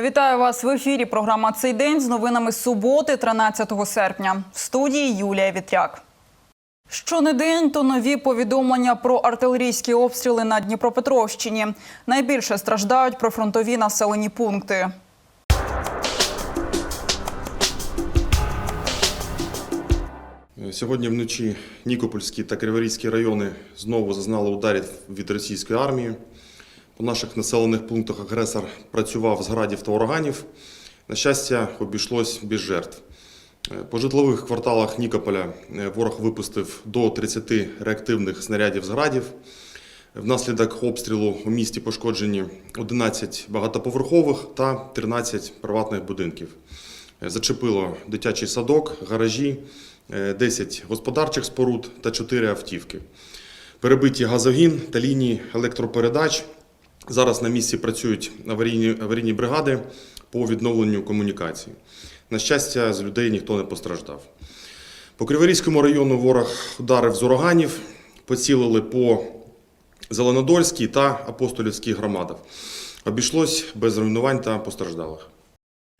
Вітаю вас в ефірі. Програма цей день з новинами суботи, 13 серпня. В студії Юлія Вітряк. Щонедень то нові повідомлення про артилерійські обстріли на Дніпропетровщині. Найбільше страждають прифронтові населені пункти. Сьогодні вночі Нікопольський та Криворізький райони знову зазнали ударів від російської армії. По наших населених пунктах агресор працював з градів та ураганів. На щастя, обійшлось без жертв. Е, По житлових кварталах Нікополя е, ворог випустив до 30 реактивних снарядів з градів. Внаслідок обстрілу у місті пошкоджені 11 багатоповерхових та 13 приватних будинків. Е, Зачепило дитячий садок, гаражі, е, 10 господарчих споруд та 4 автівки. Перебиті газогін та лінії електропередач. Зараз на місці працюють аварійні, аварійні бригади по відновленню комунікації. На щастя, з людей ніхто не постраждав. По Криворізькому району ворог ударив з ураганів, поцілили по Зеленодольській та Апостолівській громадах. Обійшлось без руйнувань та постраждалих.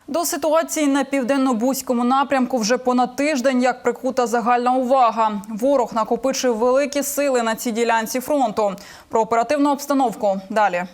До ситуації на південно-бузькому напрямку вже понад тиждень як прикута загальна увага. Ворог накопичив великі сили на цій ділянці фронту. Про оперативну обстановку далі.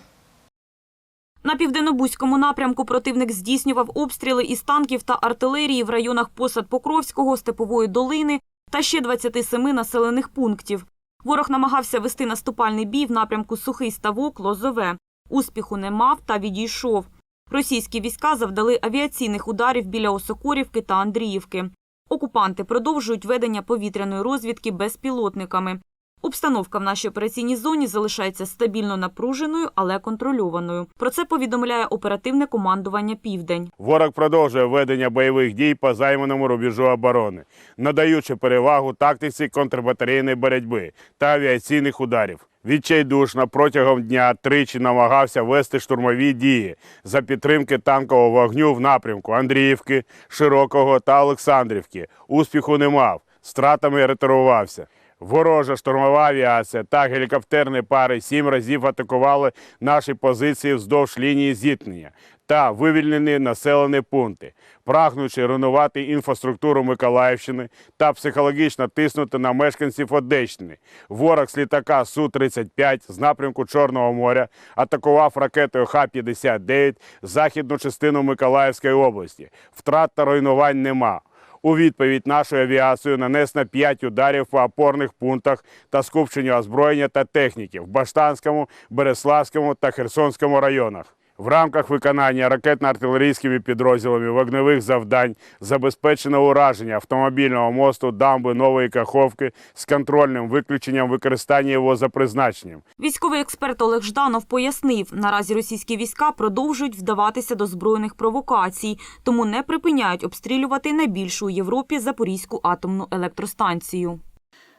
На південно-бузькому напрямку противник здійснював обстріли із танків та артилерії в районах посад Покровського, Степової долини та ще 27 населених пунктів. Ворог намагався вести наступальний бій в напрямку Сухий Ставок, Лозове. Успіху не мав та відійшов. Російські війська завдали авіаційних ударів біля Осокорівки та Андріївки. Окупанти продовжують ведення повітряної розвідки безпілотниками. Обстановка в нашій операційній зоні залишається стабільно напруженою, але контрольованою. Про це повідомляє оперативне командування Південь. Ворог продовжує ведення бойових дій по займаному рубежу оборони, надаючи перевагу тактиці контрбатарейної боротьби та авіаційних ударів. Відчайдушно протягом дня тричі намагався вести штурмові дії за підтримки танкового вогню в напрямку Андріївки, Широкого та Олександрівки. Успіху не мав, стратами ретирувався. Ворожа штурмова авіація та гелікоптерні пари сім разів атакували наші позиції вздовж лінії зіткнення та вивільнені населені пункти, прагнучи руйнувати інфраструктуру Миколаївщини та психологічно тиснути на мешканців Одещини. Ворог з літака Су-35 з напрямку Чорного моря атакував ракетою Х-59 західну частину Миколаївської області. Втрат та руйнувань нема. У відповідь нашою авіацією нанесено 5 ударів по опорних пунктах та скупченню озброєння та техніки в Баштанському, Береславському та Херсонському районах. В рамках виконання ракетно-артилерійськими підрозділами вогневих завдань забезпечено ураження автомобільного мосту дамби Нової Каховки з контрольним виключенням використання його за призначенням. Військовий експерт Олег Жданов пояснив, наразі російські війська продовжують вдаватися до збройних провокацій, тому не припиняють обстрілювати найбільшу у Європі Запорізьку атомну електростанцію.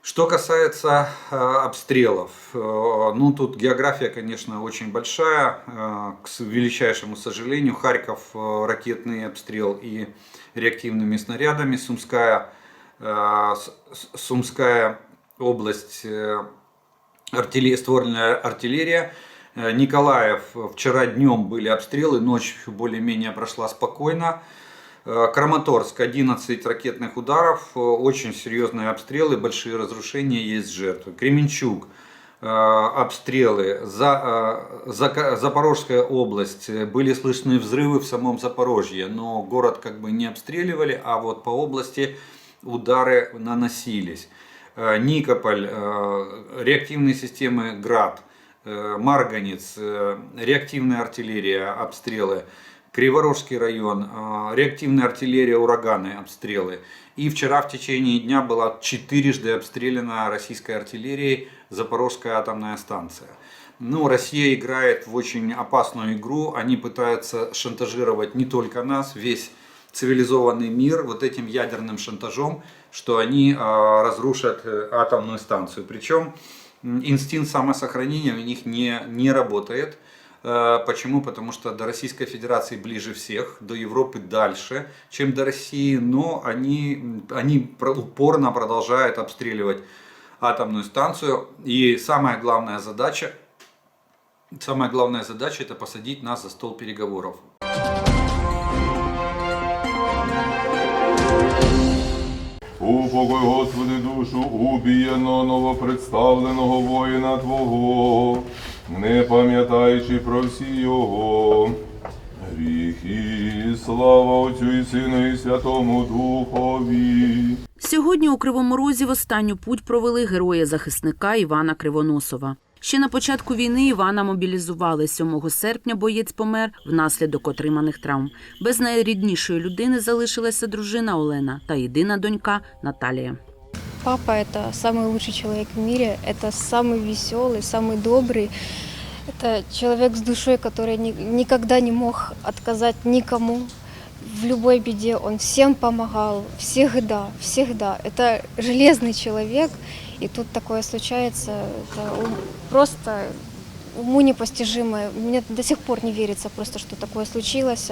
Что касается э, обстрелов, э, ну тут география, конечно, очень большая. Э, к величайшему сожалению, Харьков ракетный обстрел и реактивными снарядами, Сумская, Сумская область, артиллерия, ствольная артиллерия. Николаев, вчера днем были обстрелы, ночь более-менее прошла спокойно. Э, Краматорск 11 ракетных ударов, э, очень серьезные обстрелы, большие разрушения, есть жертвы. Кременчуг э, обстрелы, За, Зака- Запорожская область, были слышны взрывы в самом Запорожье, но город как бы не обстреливали, а вот по области удары наносились. Никополь, реактивные системы ГРАД, Марганец, реактивная артиллерия, обстрелы. Криворожский район, э, реактивная артиллерия, ураганы, обстрелы. И вчера в течение дня была четырежды обстреляна российской артиллерией Запорожская атомная станция. Ну, Россия играет в очень опасную игру. Они пытаются шантажировать не только нас, весь цивилизованный мир вот этим ядерным шантажом, что они э, разрушат э, атомную станцию. Причем инстинкт самосохранения у них не, не работает. Э, почему? Потому что до Российской Федерации ближе всех, до Европы дальше, чем до России, но они, они упорно продолжают обстреливать атомную станцию. И самая главная задача, самая главная задача это посадить нас за стол переговоров. Упокой, Господи, душу убіяно новопредставленого воина Твого. Не пам'ятаючи про всі його гріхи. Слава Отцю і Сину і Святому Духові. Сьогодні у Кривому Розі в останню путь провели героя-захисника Івана Кривоносова. Ще на початку війни Івана мобілізували. 7 серпня боєць помер внаслідок отриманих травм. Без найріднішої людини залишилася дружина Олена та єдина донька Наталія. Папа – это самый лучший человек в мире, это самый веселый, самый добрый. Это человек с душой, который ни- никогда не мог отказать никому. В любой беде он всем помогал, всегда, всегда. Это железный человек, и тут такое случается, это ум- просто уму непостижимое. Мне до сих пор не верится просто, что такое случилось.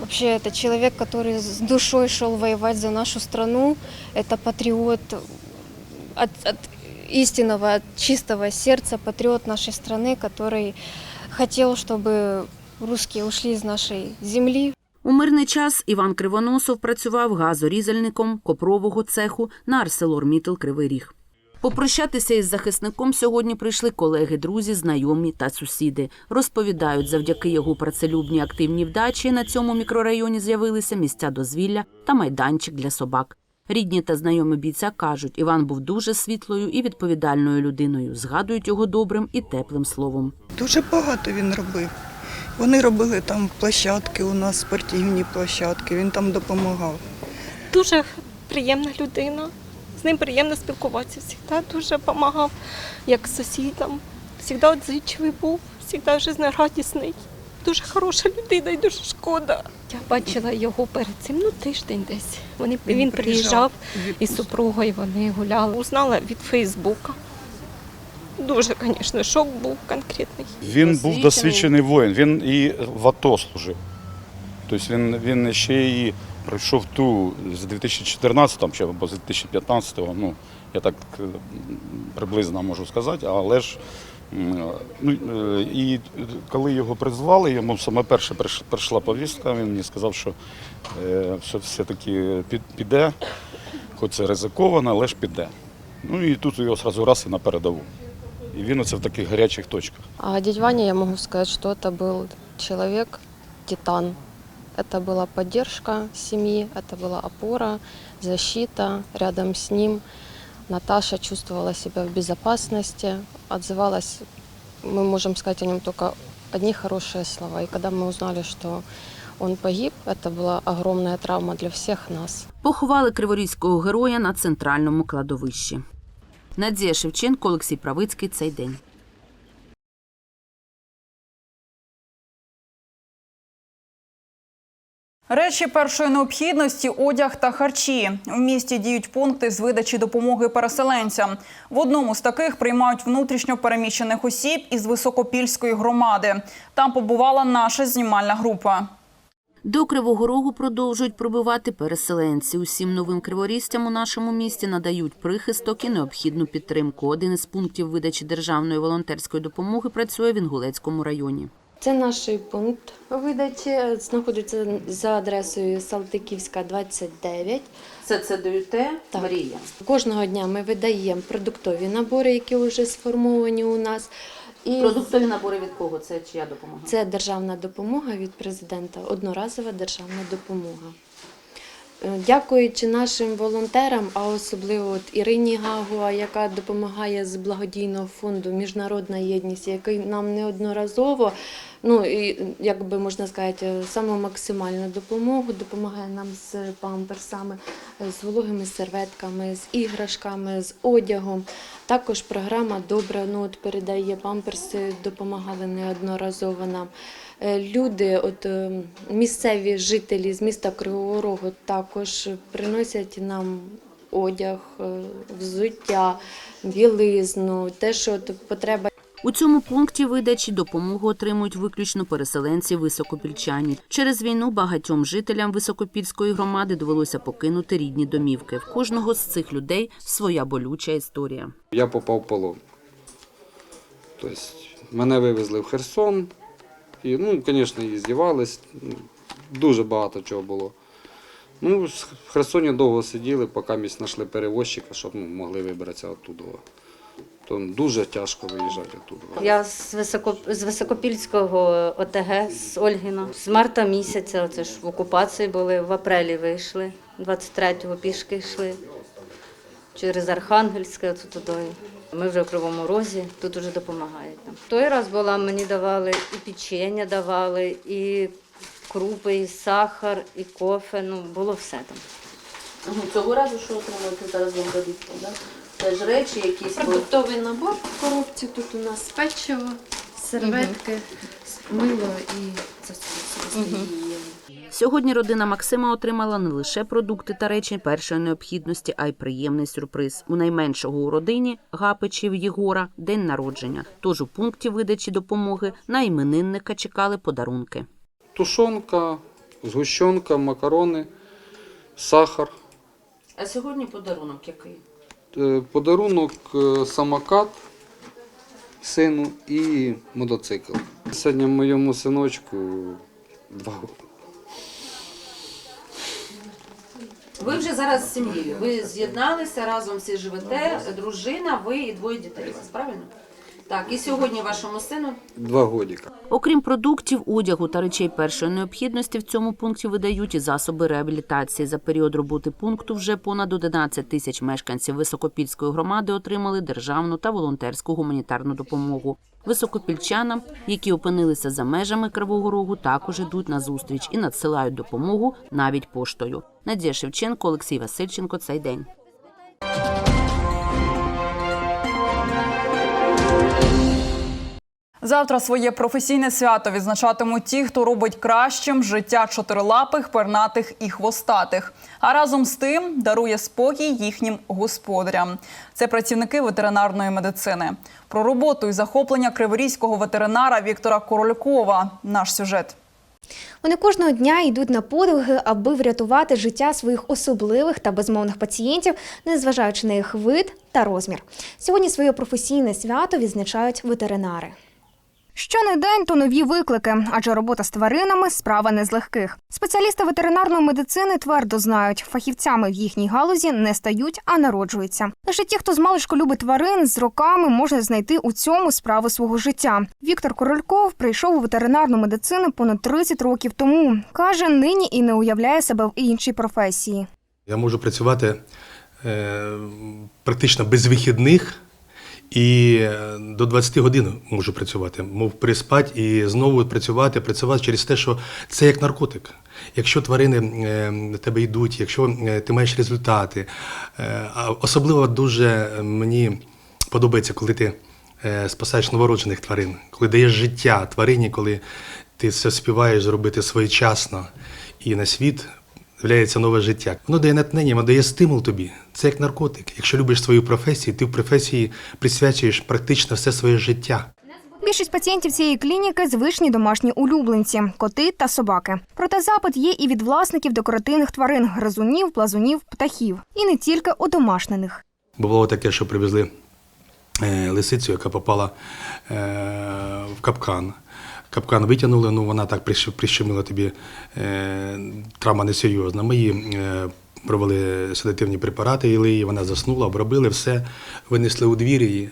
Вообще, это человек, который с душой шел воевать за нашу страну. Это патриот от, от истинного, от чистого сердца, патриот нашей страны, который хотел, чтобы русские ушли из нашей земли, У мирний час Іван Кривоносов працював газорізальником копрового цеху на Арселормітл Кривий Ріг. Попрощатися із захисником сьогодні прийшли колеги, друзі, знайомі та сусіди. Розповідають, завдяки його працелюбній активній вдачі на цьому мікрорайоні з'явилися місця дозвілля та майданчик для собак. Рідні та знайомі бійця кажуть, Іван був дуже світлою і відповідальною людиною. Згадують його добрим і теплим словом. Дуже багато він робив. Вони робили там площадки у нас, спортивні площадки, він там допомагав. дуже приємна людина. З ним приємно спілкуватися. Завжди дуже допомагав, як сусідам. Завжди відзичливий був, завжди жизнерадісний. Дуже хороша людина і дуже шкода. Я бачила його перед цим, ну тиждень десь. Вони, він, Він приїжджав із супругою, вони гуляли. Узнала від Фейсбука. Дуже, звісно, шок був конкретний. Він був досвідчений воїн, він і в АТО служив. Тобто він, він ще і пройшов ту з 2014 там, чи або з 2015, ну, я так е, приблизно можу сказати, але ж ну, е, і коли його призвали, йому саме перше прийшла повістка, він мені сказав, що е, все, все-таки піде, хоч це ризиковано, але ж піде. Ну і тут його одразу раз і на передову. Він оце в таких гарячих точках. А дядь Ваня, я могу сказать, что это был человек, титан. Это была поддержка семьи, это была опора, защита. Рядом с ним Наташа чувствовала себя в безопасности, отзывалась, мы можем сказать о нем только одни хорошие слова. И когда мы узнали, что он погиб, это была огромная травма для всех нас. Поховали криворізького героя на центральному кладовищі. Надія Шевченко, Олексій Правицький. Цей день. Речі першої необхідності, одяг та харчі. В місті діють пункти з видачі допомоги переселенцям. В одному з таких приймають внутрішньо переміщених осіб із Високопільської громади. Там побувала наша знімальна група. До Кривого Рогу продовжують пробивати переселенці. Усім новим криворізцям у нашому місті надають прихисток і необхідну підтримку. Один із пунктів видачі державної волонтерської допомоги працює в Інгулецькому районі. Це наш пункт видачі. Знаходиться за адресою Салтиківська, 29. Це це ДЮТ Так. Кожного дня ми видаємо продуктові набори, які вже сформовані у нас. І Продуктові набори від кого? Це чия допомога? це державна допомога від президента, одноразова державна допомога. Е, Дякуючи нашим волонтерам, а особливо от Ірині Гагуа, яка допомагає з благодійного фонду Міжнародна єдність, який нам неодноразово, ну і як би можна сказати, саму максимальну допомогу допомагає нам з памперсами, з вологими серветками, з іграшками, з одягом. Також програма Добра ну, от передає памперси, допомагали неодноразово нам. Е, Люди, от е, місцеві жителі з міста Кривого Рогу також приносять нам одяг, е, взуття, білизну, те, що от потреба У цьому пункті видачі допомогу отримують виключно переселенці високопільчані. Через війну багатьом жителям високопільської громади довелося покинути рідні домівки. В кожного з цих людей своя болюча історія. Я попав в полон. Тобто мене вивезли в Херсон. І, ну, звісно, і здівались. Дуже багато чого було. Ну, в Херсоні довго сиділи, поки ми знайшли перевозчика, щоб ну, могли вибратися оттуда. То дуже тяжко виїжджати оттуда. Я з, Високо, з Високопільського ОТГ, з Ольгіна. З марта місяця, це ж в окупації були, в апрелі вийшли, 23-го пішки йшли через Архангельське, оце туди. Ми вже в Кривому Розі, тут вже допомагають нам. Той раз була, мені давали і печення давали, і крупи, і сахар, і кофе, ну було все там. Цього разу що отримали зараз вам дадуть, так? Теж речі якісь. Продуктовий набор в коробці. Тут у нас печиво, серветки, мило і це все. Сьогодні родина Максима отримала не лише продукти та речі першої необхідності, а й приємний сюрприз. У найменшого у родині Гапичів Єгора день народження. Тож у пункті видачі допомоги на іменинника чекали подарунки. Тушонка, згущенка, макарони, сахар. А сьогодні подарунок який? Е, Подарунок е, самокат сину і мотоцикл. Сьогодні моєму синочку два роки. Ви вже зараз з сім'єю. Ви з'єдналися разом всі живете, дружина, ви і двоє дітей у вас, правильно? Так, і сьогодні вашому сину Два годика. Окрім продуктів, одягу та речей першої необхідності, в цьому пункті видають і засоби реабілітації. За період роботи пункту вже понад 11 тисяч мешканців Високопільської громади отримали державну та волонтерську гуманітарну допомогу. Високопільчанам, які опинилися за межами Кривого Рогу, також ідуть на зустріч і надсилають допомогу навіть поштою. Надія Шевченко, Олексій Васильченко. Цей день. Завтра своє професійне свято відзначатимуть ті, хто робить кращим життя чотирилапих, пернатих і хвостатих. А разом з тим дарує спокій їхнім господарям. Це працівники ветеринарної медицини. Про роботу і захоплення криворізького ветеринара Віктора Королькова. Наш сюжет. Вони кожного дня йдуть на подвиги, аби врятувати життя своїх особливих та безмовних пацієнтів, незважаючи на їх вид та розмір. Сьогодні своє професійне свято відзначають ветеринари. Що не день, то нові виклики, адже робота з тваринами справа не з легких. Спеціалісти ветеринарної медицини твердо знають, фахівцями в їхній галузі не стають, а народжуються. Лише ті, хто змалечку любить тварин, з роками можна знайти у цьому справу свого життя. Віктор Корольков прийшов у ветеринарну медицину понад 30 років тому. каже, нині і не уявляє себе в іншій професії. Я можу працювати е, практично без вихідних і е, до 20 годин можу працювати, мов приспати і знову працювати, працювати через те, що це як наркотик. Якщо тварини е, до тебе йдуть, якщо е, ти маєш результати, е, особливо дуже мені подобається, коли ти е, спасаєш новороджених тварин, коли даєш життя тварині, коли ти це співаєш зробити своєчасно і на світ з'являється нове життя. Воно дає натхнення, воно дає стимул тобі. Це як наркотик. Якщо любиш свою професію, ти в професії присвячуєш практично все своє життя. Більшість пацієнтів цієї клініки звичні домашні улюбленці коти та собаки. Проте запит є і від власників декоративних тварин гризунів, плазунів, птахів, і не тільки одомашнених. Бувало таке, що привезли е, лисицю, яка попала е, в капкан. Капкан витягнули, ну вона так прищемила тобі, е, травма несерйозна. Ми її е, провели седативні препарати, її, вона заснула, обробили все, винесли у двір її.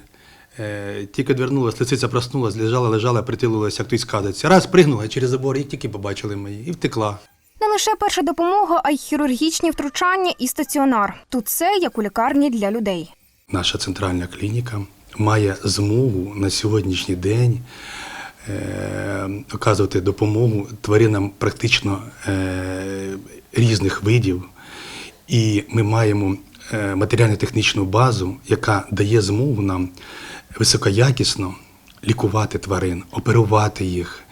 Е, тільки двернулась, лисиця проснулась, лежала, лежала, притулилася, як той сказиться. Раз пригнула через забор, і тільки побачили ми її, і втекла. Не лише перша допомога, а й хірургічні втручання і стаціонар. Тут все як у лікарні для людей. Наша центральна клініка має змогу на сьогоднішній день оказувати допомогу тваринам практично е, різних видів. І ми маємо е, матеріально-технічну базу, яка дає змогу нам високоякісно лікувати тварин, оперувати їх.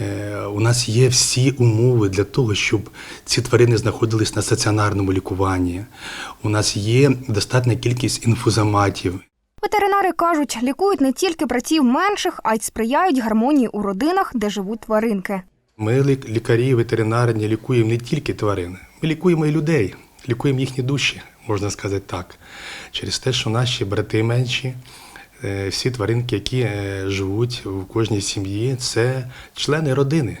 Е, У нас є всі умови для того, щоб ці тварини знаходились на стаціонарному лікуванні. У нас є достатня кількість інфузоматів. Ветеринари кажуть, лікують не тільки братів менших, а й сприяють гармонії у родинах, де живуть тваринки. Ми, лік- лікарі, ветеринарні, лікуємо не тільки тварин, ми лікуємо і людей, лікуємо їхні душі, можна сказати так. Через те, що наші брати менші, е, всі тваринки, які е, живуть в кожній сім'ї, це члени родини.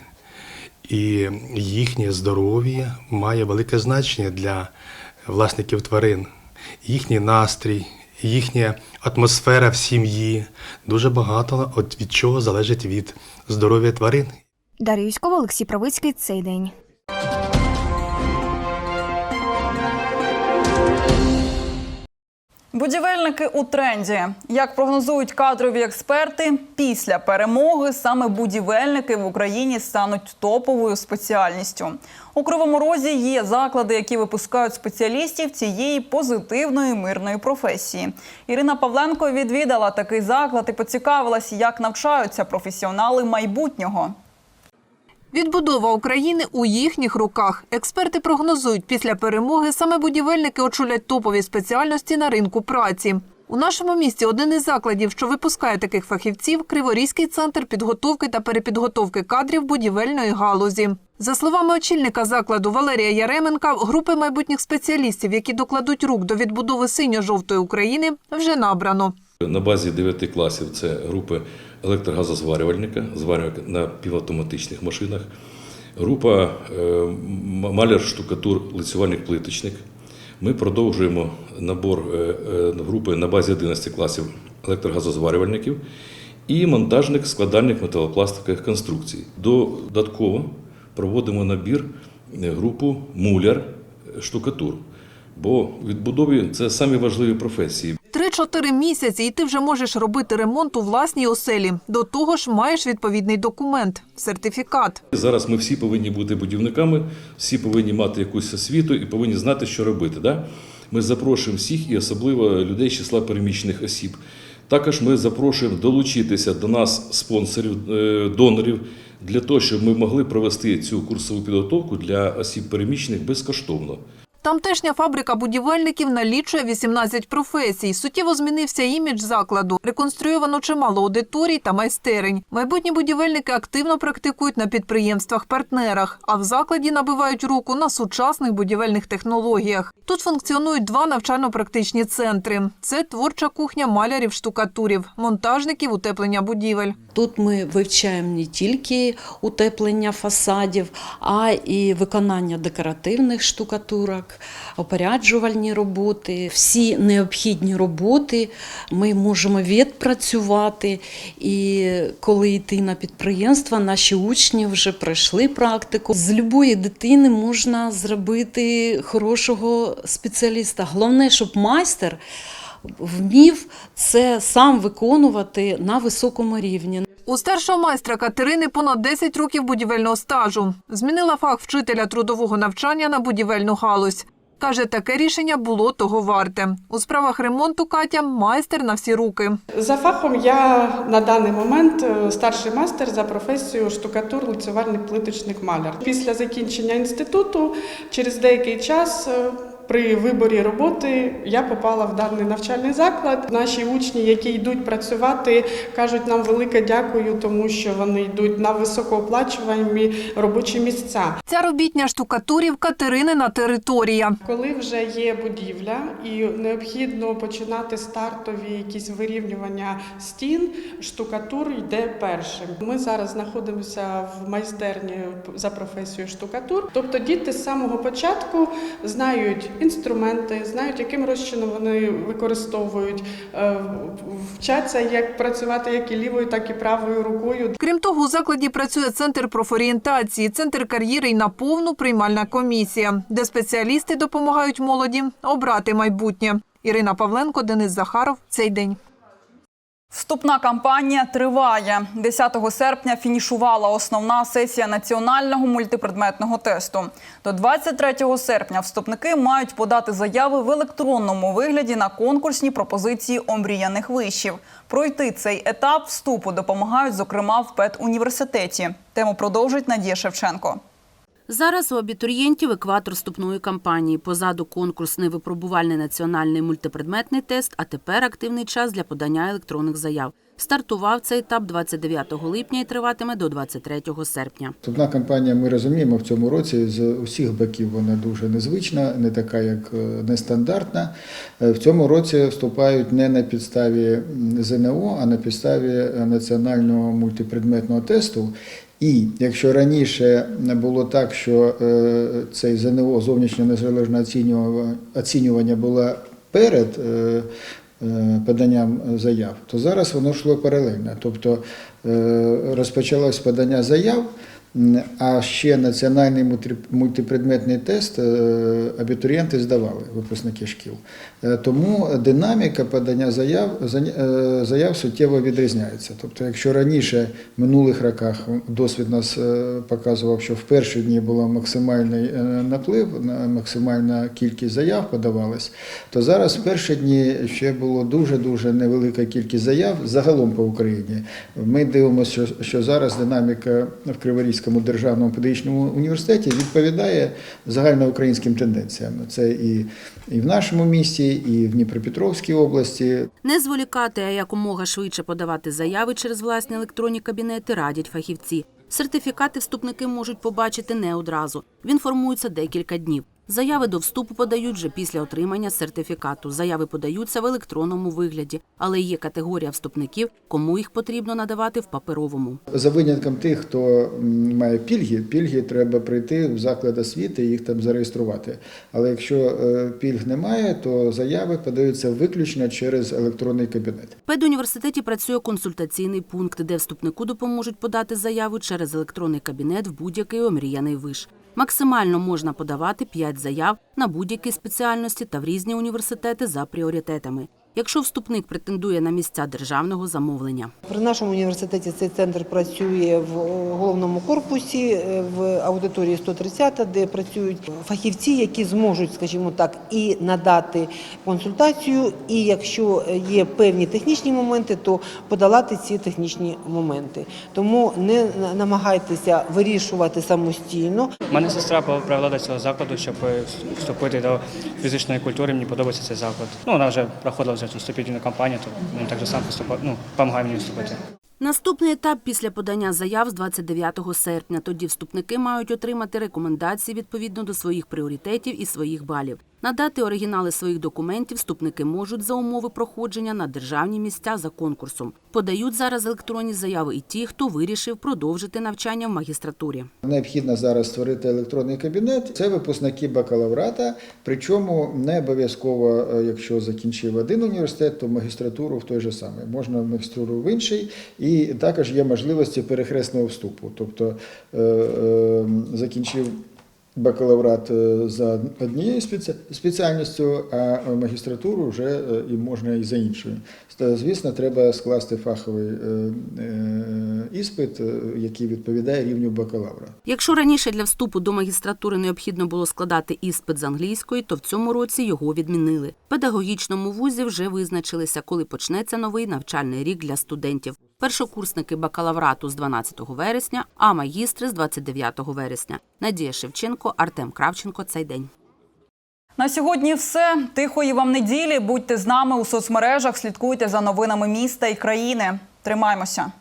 і їхнє здоров'я має велике значення для власників тварин. Їхній настрій, їхня атмосфера в сім'ї дуже багато от від чого залежить від здоров'я тварин. Дар'я Юськова, Олексій Правицький. Цей день. Будівельники у тренді. Як прогнозують кадрові експерти, після перемоги саме будівельники в Україні стануть топовою спеціальністю. У Кривому Розі є заклади, які випускають спеціалістів цієї позитивної мирної професії. Ірина Павленко відвідала такий заклад і поцікавилась, як навчаються професіонали майбутнього. Відбудова України у їхніх руках. Експерти прогнозують, після перемоги саме будівельники очолять топові спеціальності на ринку праці. У нашому місті один із закладів, що випускає таких фахівців, Криворізький центр підготовки та перепідготовки кадрів будівельної галузі. За словами очільника закладу Валерія Яременка, групи майбутніх спеціалістів, які докладуть рук до відбудови синьо-жовтої України, вже набрано. На базі 9 класів це групи електрогазозварювальника, зварювальника на півавтоматичних машинах, група е, маляр, штукатур, лицювальник, плиточник. Ми продовжуємо набор е, е, групи на базі 11 класів електрогазозварювальників і монтажник, складальник металопластикових конструкцій. Додатково проводимо набір групу муляр, штукатур. Бо відбудові це самі важливі професії. Три-чотири місяці, і ти вже можеш робити ремонт у власній оселі. До того ж, маєш відповідний документ сертифікат. Зараз ми всі повинні бути будівниками, всі повинні мати якусь освіту і повинні знати, що робити. Да? Ми запрошуємо всіх і особливо людей з числа переміщених осіб. Також ми запрошуємо долучитися до нас спонсорів, е, донорів для того, щоб ми могли провести цю курсову підготовку для осіб переміщених безкоштовно. Тамтешня фабрика будівельників налічує 18 професій. Суттєво змінився імідж закладу. Реконструйовано чимало аудиторій та майстерень. Майбутні будівельники активно практикують на підприємствах-партнерах, а в закладі набивають руку на сучасних будівельних технологіях. Тут функціонують два навчально-практичні центри: це творча кухня малярів штукатурів, монтажників утеплення будівель. Тут ми вивчаємо не тільки утеплення фасадів, а і виконання декоративних штукатурок, опоряджувальні роботи. Всі необхідні роботи ми можемо відпрацювати. І коли йти на підприємства, наші учні вже пройшли практику. З любої дитини можна зробити хорошого спеціаліста. Головне, щоб майстер вмів це сам виконувати на високому рівні. У старшого майстра Катерини понад 10 років будівельного стажу. Змінила фах вчителя трудового навчання на будівельну галузь. Каже, таке рішення було того варте. У справах ремонту Катя майстер на всі руки. За фахом я на даний момент е, старший майстер за професією штукатур, лицювальник, плиточник, маляр. Після закінчення інституту через деякий час. При виборі роботи я попала в даний навчальний заклад. Наші учні, які йдуть працювати, кажуть нам велике дякую, тому що вони йдуть на високооплачувані робочі місця. Ця робітня штукатурів Катеринина територія. Коли вже є будівля і необхідно починати стартові якісь вирівнювання стін, штукатур йде першим. Ми зараз знаходимося в майстерні за професією штукатур. Тобто діти з самого початку знають інструменти, знають, яким розчином вони використовують, е, вчаться, як працювати як і лівою, так і правою рукою. Крім того, у закладі працює центр профорієнтації, центр кар'єри і наповну приймальна комісія, де спеціалісти допомагають молоді обрати майбутнє. Ірина Павленко, Денис Захаров. Цей день. Вступна кампанія триває. 10 серпня фінішувала основна сесія національного мультипредметного тесту. До 23 серпня вступники мають подати заяви в електронному вигляді на конкурсні пропозиції омріяних вишів. Пройти цей етап вступу допомагають, зокрема, в педуніверситеті. Тему продовжить Надія Шевченко. Зараз у абітурієнтів екватор вступної кампанії. Позаду конкурсний випробувальний національний мультипредметний тест, а тепер активний час для подання електронних заяв. Стартував цей етап 29 липня і триватиме до 23 серпня. Вступна кампанія, ми розуміємо, в цьому році з усіх боків вона дуже незвична, не така, як е, нестандартна. Е, В цьому році вступають не на підставі ЗНО, а на підставі е, національного мультипредметного тесту. І якщо раніше було так, що е, цей ЗНО зовнішнє незалежне оцінювання, було перед е, е, поданням заяв, то зараз воно йшло паралельно. Тобто розпочалось подання заяв, а ще національний мультипредметний тест е, абітурієнти здавали, випускники шкіл. Е, Тому динаміка подання заяв, е, заяв суттєво відрізняється. Тобто, якщо раніше в минулих роках досвід нас показував, що в перші дні було максимальний наплив, на- максимальна кількість заяв подавалась, то зараз в перші дні ще було дуже-дуже невелика кількість заяв загалом по Україні. Ми дивимося, що, зараз динаміка в Криворізькому державному педагогічному університеті відповідає загальноукраїнським тенденціям. Це і, і в нашому місті, і в Дніпропетровській області. Не зволікати, а якомога швидше подавати заяви через власні електронні кабінети радять фахівці. Сертифікати вступники можуть побачити не одразу. Він формується декілька днів. Заяви до вступу подають вже після отримання сертифікату. Заяви подаються в електронному вигляді, але є категорія вступників, кому їх потрібно надавати в паперовому. За винятком тих, хто має пільги, пільги треба прийти в заклад освіти і їх там зареєструвати. Але якщо е, пільг немає, то заяви подаються виключно через електронний кабінет. В педуніверситеті працює консультаційний пункт, де вступнику допоможуть подати заяву через електронний кабінет в будь-який омріяний виш. Максимально можна подавати 5 заяв на будь-які спеціальності та в різні університети за пріоритетами. Якщо вступник претендує на місця державного замовлення. При нашому університеті цей центр працює в головному корпусі е, в аудиторії 130, де працюють фахівці, які зможуть, скажімо так, і надати консультацію, і якщо є певні технічні моменти, то подолати ці технічні моменти. Тому не намагайтеся вирішувати самостійно. Мене сестра привела до цього закладу, щоб вступити до фізичної культури. Мені подобається цей заклад. Ну, вона вже проходила вже цю вступительну кампанію, то він так сам поступав, ну, допомагає мені вступити. Наступний етап після подання заяв з 29 серпня. Тоді вступники мають отримати рекомендації відповідно до своїх пріоритетів і своїх балів. Надати оригінали своїх документів вступники можуть за умови проходження на державні місця за конкурсом. Подають зараз електронні заяви і ті, хто вирішив продовжити навчання в магістратурі. Необхідно зараз створити електронний кабінет. Це випускники бакалаврата, причому не обов'язково, е, якщо закінчив один університет, то магістратуру в той же самий. Можна в магістратуру в інший, і також є можливості перехресного вступу. Тобто е, е, закінчив бакалаврат е, за однією спеці- спеціальністю, а магістратуру вже е, і можна і за іншою. Звісно, треба скласти фаховий е, іспит, який відповідає рівню бакалавра. Якщо раніше для вступу до магістратури необхідно було складати іспит з англійської, то в цьому році його відмінили. В педагогічному вузі вже визначилися, коли почнеться новий навчальний рік для студентів. Першокурсники бакалаврату з 12 вересня, а магістри з 29 вересня. Надія Шевченко, Артем Кравченко. Цей день. На сьогодні все. Тихої вам неділі. Будьте з нами у соцмережах, слідкуйте за новинами міста і країни. Тримаймося.